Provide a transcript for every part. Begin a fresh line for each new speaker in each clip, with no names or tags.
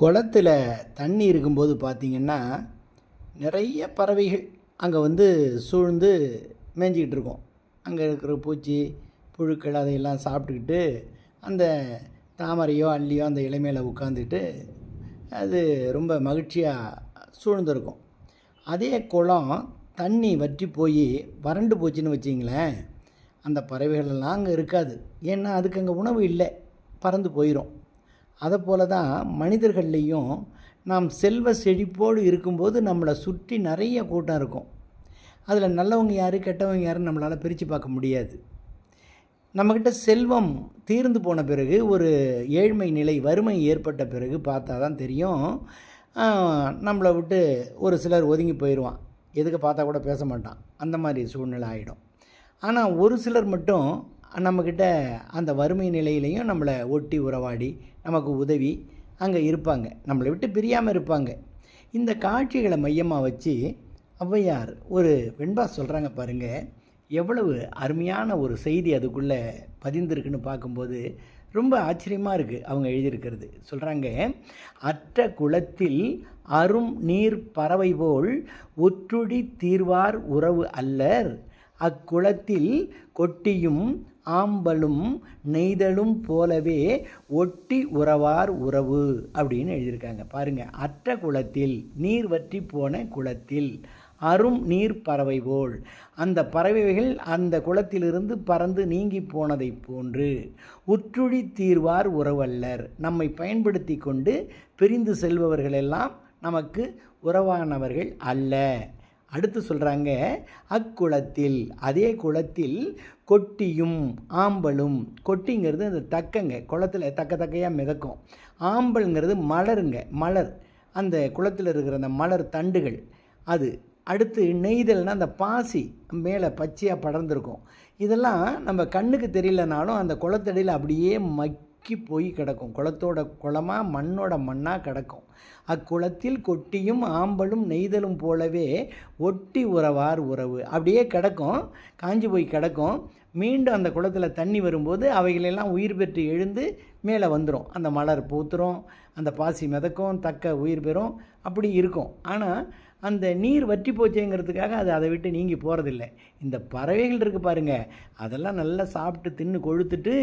குளத்தில் தண்ணி இருக்கும்போது பார்த்திங்கன்னா நிறைய பறவைகள் அங்கே வந்து சூழ்ந்து மேய்ஞ்சிக்கிட்டு இருக்கும் அங்கே இருக்கிற பூச்சி புழுக்கள் அதையெல்லாம் சாப்பிட்டுக்கிட்டு அந்த தாமரையோ அள்ளியோ அந்த இளமையில் உட்காந்துட்டு அது ரொம்ப மகிழ்ச்சியாக சூழ்ந்துருக்கும் அதே குளம் தண்ணி வற்றி போய் வறண்டு போச்சுன்னு வச்சிங்களேன் அந்த பறவைகளெல்லாம் அங்கே இருக்காது ஏன்னா அதுக்கு அங்கே உணவு இல்லை பறந்து போயிடும் அதை போல தான் மனிதர்கள்லேயும் நாம் செல்வ செழிப்போடு இருக்கும்போது நம்மளை சுற்றி நிறைய கூட்டம் இருக்கும் அதில் நல்லவங்க யார் கெட்டவங்க யாருன்னு நம்மளால் பிரித்து பார்க்க முடியாது நம்மக்கிட்ட செல்வம் தீர்ந்து போன பிறகு ஒரு ஏழ்மை நிலை வறுமை ஏற்பட்ட பிறகு பார்த்தா தான் தெரியும் நம்மளை விட்டு ஒரு சிலர் ஒதுங்கி போயிடுவான் எதுக்கு பார்த்தா கூட பேச மாட்டான் அந்த மாதிரி சூழ்நிலை ஆகிடும் ஆனால் ஒரு சிலர் மட்டும் நம்மக்கிட்ட அந்த வறுமை நிலையிலையும் நம்மளை ஒட்டி உறவாடி நமக்கு உதவி அங்கே இருப்பாங்க நம்மளை விட்டு பிரியாமல் இருப்பாங்க இந்த காட்சிகளை மையமாக வச்சு ஔவையார் ஒரு வெண்பா சொல்கிறாங்க பாருங்கள் எவ்வளவு அருமையான ஒரு செய்தி அதுக்குள்ளே பதிந்திருக்குன்னு பார்க்கும்போது ரொம்ப ஆச்சரியமாக இருக்குது அவங்க எழுதியிருக்கிறது சொல்கிறாங்க அற்ற குளத்தில் அரும் நீர் பறவை போல் ஒற்றுடி தீர்வார் உறவு அல்லர் அக்குளத்தில் கொட்டியும் ஆம்பலும் நெய்தலும் போலவே ஒட்டி உறவார் உறவு அப்படின்னு எழுதியிருக்காங்க பாருங்கள் அற்ற குளத்தில் நீர் வற்றி போன குளத்தில் அரும் நீர் பறவை போல் அந்த பறவைகள் அந்த குளத்திலிருந்து பறந்து நீங்கி போனதைப் போன்று உற்றுழி தீர்வார் உறவல்லர் நம்மை பயன்படுத்தி கொண்டு பிரிந்து செல்பவர்களெல்லாம் நமக்கு உறவானவர்கள் அல்ல அடுத்து சொல்கிறாங்க அக்குளத்தில் அதே குளத்தில் கொட்டியும் ஆம்பலும் கொட்டிங்கிறது அந்த தக்கங்க குளத்தில் தக்க தக்கையாக மிதக்கும் ஆம்பல்ங்கிறது மலருங்க மலர் அந்த குளத்தில் இருக்கிற அந்த மலர் தண்டுகள் அது அடுத்து நெய்தல்னால் அந்த பாசி மேலே பச்சையாக படர்ந்துருக்கும் இதெல்லாம் நம்ம கண்ணுக்கு தெரியலனாலும் அந்த குளத்தடியில் அப்படியே மக்கி போய் கிடக்கும் குளத்தோட குளமாக மண்ணோட மண்ணாக கிடக்கும் அக்குளத்தில் கொட்டியும் ஆம்பலும் நெய்தலும் போலவே ஒட்டி உறவார் உறவு அப்படியே கிடக்கும் காஞ்சி போய் கிடக்கும் மீண்டும் அந்த குளத்தில் தண்ணி வரும்போது அவைகளெல்லாம் உயிர் பெற்று எழுந்து மேலே வந்துடும் அந்த மலர் பூத்துரும் அந்த பாசி மிதக்கும் தக்க உயிர் பெறும் அப்படி இருக்கும் ஆனால் அந்த நீர் வற்றி போச்சேங்கிறதுக்காக அது அதை விட்டு நீங்கி போகிறதில்ல இந்த பறவைகள் இருக்குது பாருங்கள் அதெல்லாம் நல்லா சாப்பிட்டு தின்னு கொழுத்துட்டு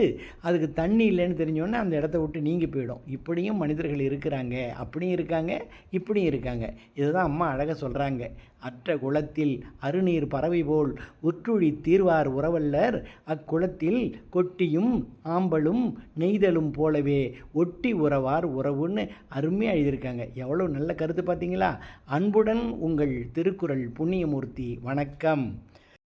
அதுக்கு தண்ணி இல்லைன்னு தெரிஞ்சோடனே அந்த இடத்த விட்டு நீங்கி போயிடும் இப்படியும் மனிதர்கள் இருக்கிறாங்க அப்படியும் இருக்காங்க இப்படியும் இருக்காங்க இதுதான் அம்மா அழகாக சொல்கிறாங்க அற்ற குளத்தில் அருநீர் பறவை போல் உற்றுழி தீர்வார் உறவல்லர் அக்குளத்தில் கொட்டியும் ஆம்பலும் நெய்தலும் போலவே ஒட்டி உறவார் உறவுன்னு அருமையாக எழுதியிருக்காங்க எவ்வளோ நல்ல கருத்து பார்த்தீங்களா அன்புடன் உங்கள் திருக்குறள் புண்ணியமூர்த்தி வணக்கம்